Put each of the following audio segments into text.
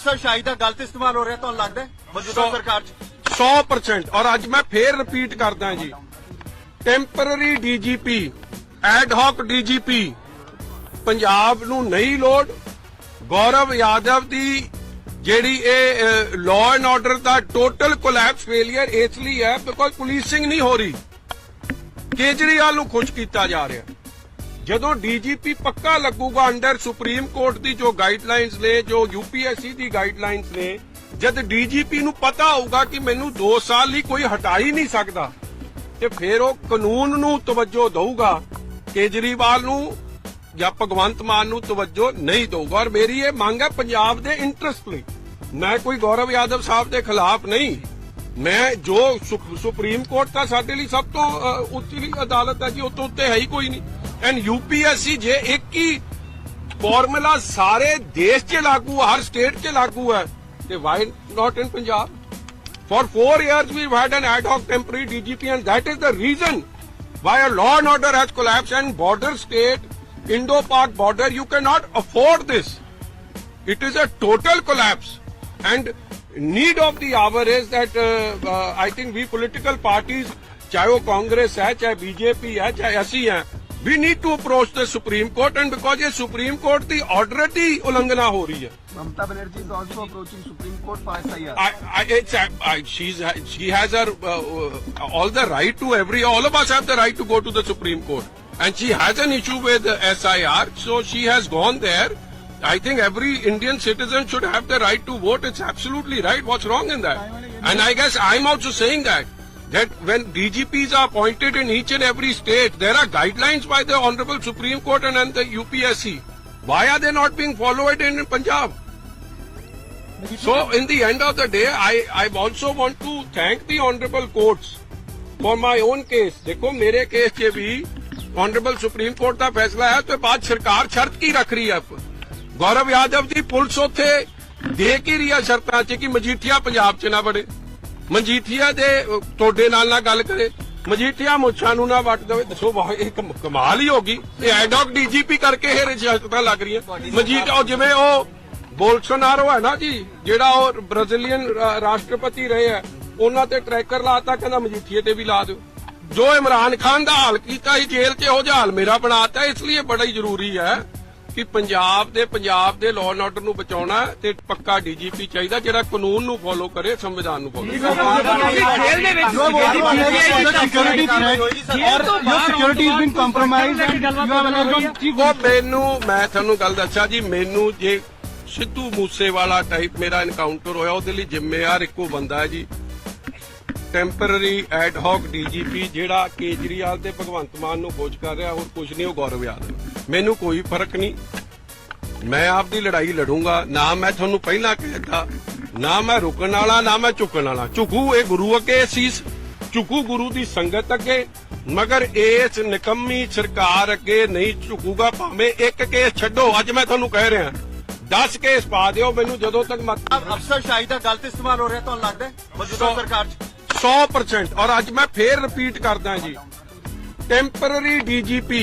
ਅਫਸਰਸ਼ਾਹੀ ਦਾ ਗਲਤ ਇਸਤੇਮਾਲ ਹੋ ਰਿਹਾ ਤੁਹਾਨੂੰ ਲੱਗਦਾ ਮੌਜੂਦਾ ਸਰਕਾਰ 'ਚ? 100% ਔਰ ਅੱਜ ਮੈਂ ਫੇਰ ਰਿਪੀਟ ਕਰਦਾ ਜੀ। Temporary DGP ad hoc DGP Punjab ਨੂੰ ਨਹੀਂ ਲੋੜ। ਗੌਰਵ ਯਾਦਵ ਦੀ ਜਿਹੜੀ ਇਹ ਲਾਅ ਐਂਡ ਆਰਡਰ ਦਾ ਟੋਟਲ ਕੋਲੈਪਸ ਫੇਲਿਅਰ ਇਸ ਲਈ ਹੈ ਬਿਕੋਜ਼ ਪੁਲਿਸਿੰਗ ਨਹੀਂ ਹੋ ਰਹੀ। ਕੇਜਰੀਵਾਲ ਨੂੰ ਖੁਸ਼ ਕੀਤਾ ਜਾ ਰਿਹਾ। ਜਦੋਂ ਡੀਜੀਪੀ ਪੱਕਾ ਲੱਗੂਗਾ ਅੰਡਰ ਸੁਪਰੀਮ ਕੋਰਟ ਦੀ ਜੋ ਗਾਈਡਲਾਈਨਸ ਨੇ ਜੋ ਯੂਪੀਐਸਸੀ ਦੀ ਗਾਈਡਲਾਈਨਸ ਨੇ ਜਦ ਡੀਜੀਪੀ ਨੂੰ ਪਤਾ ਹੋਊਗਾ ਕਿ ਮੈਨੂੰ 2 ਸਾਲ ਲਈ ਕੋਈ ਹਟਾ ਹੀ ਨਹੀਂ ਸਕਦਾ ਤੇ ਫਿਰ ਉਹ ਕਾਨੂੰਨ ਨੂੰ ਤਵੱਜੋ ਦਊਗਾ ਕੇਜਰੀਵਾਲ ਨੂੰ ਜਾਂ ਭਗਵੰਤ ਮਾਨ ਨੂੰ ਤਵੱਜੋ ਨਹੀਂ ਦਊਗਾ। ਔਰ ਮੇਰੀ ਇਹ ਮੰਗ ਹੈ ਪੰਜਾਬ ਦੇ ਇੰਟਰਸਟ ਲਈ। ਮੈਂ ਕੋਈ ਗੌਰਵ ਯਾਦਵ ਸਾਹਿਬ ਦੇ ਖਿਲਾਫ ਨਹੀਂ। ਮੈਂ ਜੋ ਸੁਪਰੀਮ ਕੋਰਟ ਤਾਂ ਸਾਡੇ ਲਈ ਸਭ ਤੋਂ ਅ, ਉੱਚੀ ਅਦਾਲਤ ਹੈ ਜੀ ਉਹ ਤੋਂ ਉੱਤੇ ਹੈ ਹੀ ਕੋਈ ਨਹੀਂ। ਐਂਡ ਯੂਪੀਐਸਸੀ ਜੇ ਇੱਕ ਹੀ ਫਾਰਮੂਲਾ ਸਾਰੇ ਦੇਸ਼ 'ਚ ਲਾਗੂ ਹੈ, ਹਰ ਸਟੇਟ 'ਚ ਲਾਗੂ ਹੈ ਤੇ why not in Punjab For four years, we've had an ad hoc temporary DGP, and that is the reason why a law and order has collapsed. And border state, Indo-Pak border, you cannot afford this. It is a total collapse. And need of the hour is that uh, uh, I think we political parties, चाहे वो कांग्रेस है चाहे BJP है चाहे ਅਸੀਂ हैं we need to approach the Supreme Court and because the Supreme Court the order the उल्लंघना हो Mamta Mamata Banerjee is also approaching Supreme Court for SIR. I, I, it's, I, I, she's, uh, she has her uh, uh, all the right to every all of us have the right to go to the Supreme Court and she has an issue with the SIR so she has gone there. I think every Indian citizen should have the right to vote. It's absolutely right. What's wrong in that? And I guess I'm also saying that. that when DGPs are appointed in each and every state, there are guidelines by the Honorable Supreme Court and, and the UPSC. Why are they not being followed in Punjab? So, in the end of the day, I, I also want to thank the honorable courts for my own case. देखो मेरे case 'ਚ ਵੀ honorable supreme court ਦਾ ਫੈਸਲਾ ਹੈ ਤੇ ਬਾਅਦ ਸਰਕਾਰ ਸ਼ਰਤ ਕੀ ਰੱਖ ਰਹੀ ਹੈ ਗੌਰਵ ਯਾਦਵ ਦੀ ਪੁਲਿਸ ਉੱਥੇ ਦੇ ਕੀ ਰਹੀ ਹੈ ਸ਼ਰਤਾਂ 'ਚ ਕਿ ਮਜੀਠੀਆ ਪੰਜਾਬ 'ਚ ਨਾ ਵੜੇ ਮਜੀਠੀਆ ਦੇ ਅਹ, ਨਾਲ ਨਾ ਗੱਲ ਕਰੇ। ਮਜੀਠੀਆ ਮੁੱਛਾਂ ਨੂੰ ਨਾ ਵੱਟ ਦੇਵੇ। ਦੱਸੋ ਵਾਹ ਇਹ ਕਮਾਲ ਹੀ ਹੋ ਗਈ। ਇਹ ਐਡੌਕ ਡੀਜੀਪੀ ਕਰਕੇ ਇਹ ਰਿਸ਼ਤਤਾਂ ਲੱਗ ਰਹੀਆਂ। ਮਜੀਠੀਆ ਉਹ ਜਿਵੇਂ ਉਹ ਬੋਲਸੋਨਾਰੋ ਹੈ ਨਾ ਜੀ ਜਿਹੜਾ ਉਹ ਬ੍ਰਾਜ਼ੀਲੀਅਨ ਰਾਸ਼ਟਰਪਤੀ ਰਹੇ ਆ ਉਹਨਾਂ ਤੇ ਟਰੈਕਰ ਲਾਤਾ ਕਹਿੰਦਾ ਮਜੀਠੀਏ ਤੇ ਵੀ ਲਾ ਦਿਓ। ਜੋ ਇਮਰਾਨ ਖਾਨ ਦਾ ਹਾਲ ਕੀਤਾ ਸੀ ਜੇਲ੍ਹ 'ਚ ਉਹ ਜਿਹਾ ਹਾਲ ਮੇਰਾ ਬਣਾਤਾ ਇਸ ਲਈ ਬੜਾ ਹੀ ਜ਼ਰੂਰੀ ਹੈ। ਕਿ ਪੰਜਾਬ ਦੇ ਪੰਜਾਬ ਦੇ ਲਾਅ ਐਂਡ ਆਰਡਰ ਨੂੰ ਬਚਾਉਣਾ ਤੇ ਪੱਕਾ ਡੀਜੀਪੀ ਚਾਹੀਦਾ ਜਿਹੜਾ ਕਾਨੂੰਨ ਨੂੰ ਫੋਲੋ ਕਰੇ ਸੰਵਿਧਾਨ ਨੂੰ ਫੋਲੋ ਉਹ ਮੈਨੂੰ ਮੈਂ ਤੁਹਾਨੂੰ ਗੱਲ ਦੱਸਾਂ ਜੀ ਮੈਨੂੰ ਜੇ ਸਿੱਧੂ ਮੂਸੇਵਾਲਾ ਟਾਈਪ ਮੇਰਾ ਐਨਕਾਊਂਟਰ ਹੋਇਆ ਉਹਦੇ ਲਈ ਜ਼ਿੰਮੇਵਾਰ ਇੱਕੋ ਬੰਦਾ ਹੈ ਜੀ। ਟੈਂਪਰਰੀ ਐਡ ਹਾਕ ਡੀਜੀਪੀ ਜਿਹੜਾ ਕੇਜਰੀਵਾਲ ਤੇ ਭਗਵੰਤ ਮਾਨ ਨੂੰ ਖੋਜ ਕਰ ਰਿਹਾ ਹੋਰ ਕੁਝ ਨਹੀਂ ਉਹ ਗੌਰਵ ਯਾਦਵ। ਮੈਨੂੰ ਕੋਈ ਫ਼ਰਕ ਨਹੀਂ। ਮੈਂ ਆਪਦੀ ਲੜਾਈ ਲੜੂੰਗਾ ਨਾ ਮੈਂ ਤੁਹਾਨੂੰ ਪਹਿਲਾਂ ਕਹਿਤਾ ਨਾ ਮੈਂ ਰੁਕਣ ਵਾਲਾ ਨਾ ਮੈਂ ਝੁਕਣ ਵਾਲਾ। ਝੁਕੂ ਇਹ ਗੁਰੂ ਅੱਗੇ ਸੀਸ ਝੁਕੂ ਗੁਰੂ ਦੀ ਸੰਗਤ ਅੱਗੇ ਮਗਰ ਇਸ ਨਿਕੰਮੀ ਸਰਕਾਰ ਅੱਗੇ ਨਹੀਂ ਝੁਕੂਗਾ ਭਾਵੇਂ ਇੱਕ ਕੇਸ ਛੱਡੋ ਅੱਜ ਮੈਂ ਤੁਹਾਨੂੰ ਕਹਿ ਰਿਹਾ। 10 ਕੇਸ ਪਾ ਦਿਓ ਮੈਨੂੰ ਜਦੋਂ ਤੱਕ ਮਤ ਅਫਸਰਸ਼ਾਹੀ ਦਾ ਗਲਤ ਇਸਤੇਮਾਲ ਹੋ ਰਿਹਾ ਤੁਹਾਨੂੰ ਲੱਗਦਾ ਮੌਜੂਦਾ ਸਰਕਾਰ 'ਚ? 100% ਔਰ ਅੱਜ ਮੈਂ ਫੇਰ ਰਿਪੀਟ ਕਰਦਾ ਜੀ। Temporary DGP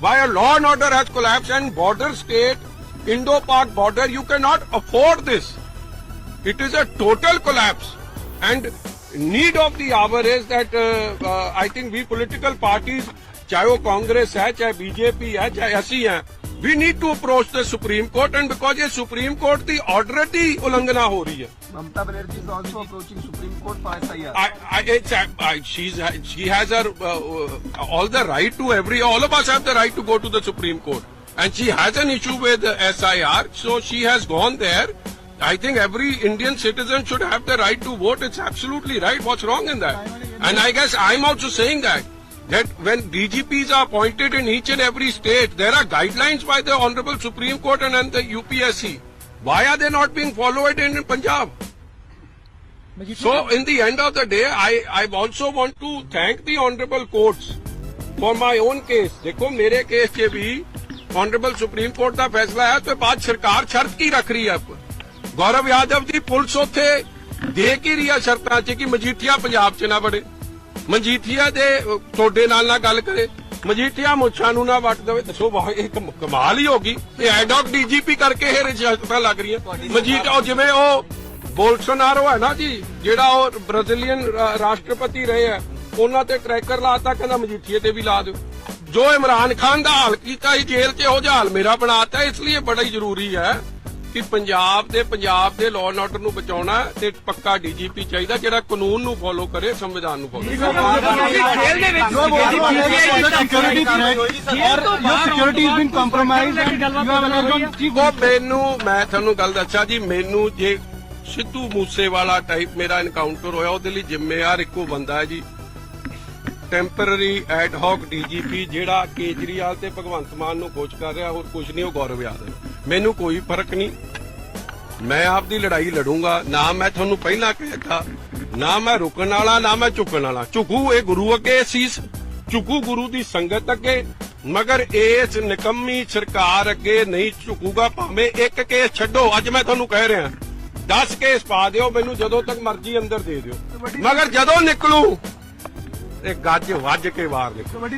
Why a law and order has collapsed and border state, Indo-Pak border, you cannot afford this. It is a total collapse. And need of the hour is that uh, uh, I think we political parties, चाहे वो कांग्रेस है चाहे BJP है चाहे ऐसी है we need to approach the supreme court and because ये supreme court की ऑर्डर की उल्लंघना हो रही है Mamata Banerjee is also approaching Supreme Court for SIR. I, I, it's, I, she's, she has her uh, uh, all the right to every. All of us have the right to go to the Supreme Court, and she has an issue with SIR, so she has gone there. I think every Indian citizen should have the right to vote. It's absolutely right. What's wrong in that? And I guess I'm also saying that that when DGPs are appointed in each and every state, there are guidelines by the Honorable Supreme Court and, and the UPSC. Why are they not being followed in Punjab? So, in the end of the day, I, I also want to thank the honorable courts for my own case. देखो मेरे case के भी honorable supreme court ਦਾ ਫੈਸਲਾ ਹੈ ਤੇ ਬਾਅਦ ਸਰਕਾਰ ਸ਼ਰਤ ਕੀ ਰੱਖ ਰਹੀ ਹੈ ਗੌਰਵ ਯਾਦਵ ਦੀ ਪੁਲਿਸ ਉੱਥੇ ਦੇ ਕੀ ਰਹੀ ਹੈ ਸ਼ਰਤਾਂ 'ਚ ਕਿ ਮਜੀਠੀਆ ਪੰਜਾਬ 'ਚ ਨਾ ਵੜੇ ਮਜੀਠੀਆ ਦੇ ਅਹ, ਤੁਹਾਡੇ ਨਾਲ ਨਾ ਗੱਲ ਕਰੇ ਮਜੀਠੀਆ ਮੁੱਛਾਂ ਨੂੰ ਨਾ ਵੱਟ ਦੇਵੇ ਦੱਸੋ ਵਾਹ ਇਹ ਕਮ- ਕਮਾਲ ਹੀ ਹੋ ਗਈ ਇਹ ਐਡੌਕ ਡੀਜੀਪੀ ਕਰਕੇ ਇਹ ਰਿਸ਼ਵਤਾਂ ਲੱਗ ਰਹੀਆਂ ਮਜੀਠੀਆ ਉਹ ਜਿਵੇਂ ਉਹ ਬੋਲਸੋਨਾਰੋ ਹੈ ਨਾ ਜੀ ਜਿਹੜਾ ਉਹ ਬ੍ਰਾਜ਼ੀਲੀਅਨ ਰਾਸ਼ਟਰਪਤੀ ਰਹੇ ਆ ਉਹਨਾਂ ਤੇ ਟਰੈਕਰ ਲਾਤਾ ਕਹਿੰਦਾ ਮਜੀਠੀਏ ਤੇ ਵੀ ਲਾ ਦਿਓ। ਜੋ ਇਮਰਾਨ ਖਾਨ ਦਾ ਹਾਲ ਕੀਤਾ ਹੀ ਜੇਲ੍ਹ 'ਚ ਉਹ ਹਾਲ ਮੇਰਾ ਬਣਾਤਾ ਇਸ ਲਈ ਬੜਾ ਹੀ ਜ਼ਰੂਰੀ ਹੈ ਕਿ ਪੰਜਾਬ ਦੇ ਪੰਜਾਬ ਦੇ ਲਾਅ ਐਂਡ ਆਰਡਰ ਨੂੰ ਬਚਾਉਣਾ ਤੇ ਪੱਕਾ ਡੀਜੀਪੀ ਚਾਹੀਦਾ ਜਿਹੜਾ ਕਾਨੂੰਨ ਨੂੰ ਫੋਲੋ ਕਰੇ ਸੰਵਿਧਾਨ ਨੂੰ ਫੋਲੋ ਉਹ ਮੈਨੂੰ ਮੈਂ ਤੁਹਾਨੂੰ ਗੱਲ ਦੱਸਾਂ ਜੀ ਮੈਨੂੰ ਜੇ ਸਿੱਧੂ ਮੂਸੇਵਾਲਾ ਟਾਈਪ ਮੇਰਾ ਇਨਕਾਊਂਟਰ ਹੋਇਆ, ਉਹਦੇ ਲਈ ਜ਼ਿੰਮੇਵਾਰ ਇੱਕੋ ਬੰਦਾ ਹੈ ਜੀ। ਟੈਂਪਰਰੀ ਐਡ ਹੌਕ ਡੀਜੀਪੀ ਜਿਹੜਾ ਕੇਜਰੀਵਾਲ ਤੇ ਭਗਵੰਤ ਮਾਨ ਨੂੰ ਖੋਜ ਕਰ ਰਿਹਾ, ਹੋਰ ਕੁਝ ਨਹੀਂ, ਉਹ ਗੌਰਵ ਯਾਦਵ ਮੈਨੂੰ ਕੋਈ ਫ਼ਰਕ ਨਹੀਂ। ਮੈਂ ਆਪ ਦੀ ਲੜਾਈ ਲੜੂੰਗਾ, ਨਾ ਮੈਂ ਤੁਹਾਨੂੰ ਪਹਿਲਾਂ ਕਹਿਤਾ, ਨਾ ਮੈਂ ਰੁਕਣ ਵਾਲਾ, ਨਾ ਮੈਂ ਝੁਕਣ ਵਾਲਾ। ਝੁਕੂ ਇਹ ਗੁਰੂ ਅੱਗੇ ਸੀਸ ਝੁਕੂ ਗੁਰੂ ਦੀ ਸੰਗਤ ਅੱਗੇ, ਮਗਰ ਇਸ ਨਿਕੰਮੀ ਸਰਕਾਰ ਅੱਗੇ ਨਹੀਂ ਝੁਕੂਗਾ, ਭਾਵੇਂ ਇੱਕ ਕੇਸ ਛੱਡੋ, ਅੱਜ ਮੈਂ ਤੁਹਾਨੂੰ ਕਹਿ ਰਿਹਾ। 10 ਕੇਸ ਪਾ ਦਿਓ ਮੈਨੂੰ ਜਦੋਂ ਤੱਕ ਮਰਜ਼ੀ ਅੰਦਰ ਦੇ ਦਿਓ। ਮਗਰ ਜਦੋਂ ਨਿਕਲੂ ਇਹ ਗੱਜ ਵੱਜ ਕੇ ਬਾਹਰ ਨਿਕਲੂ।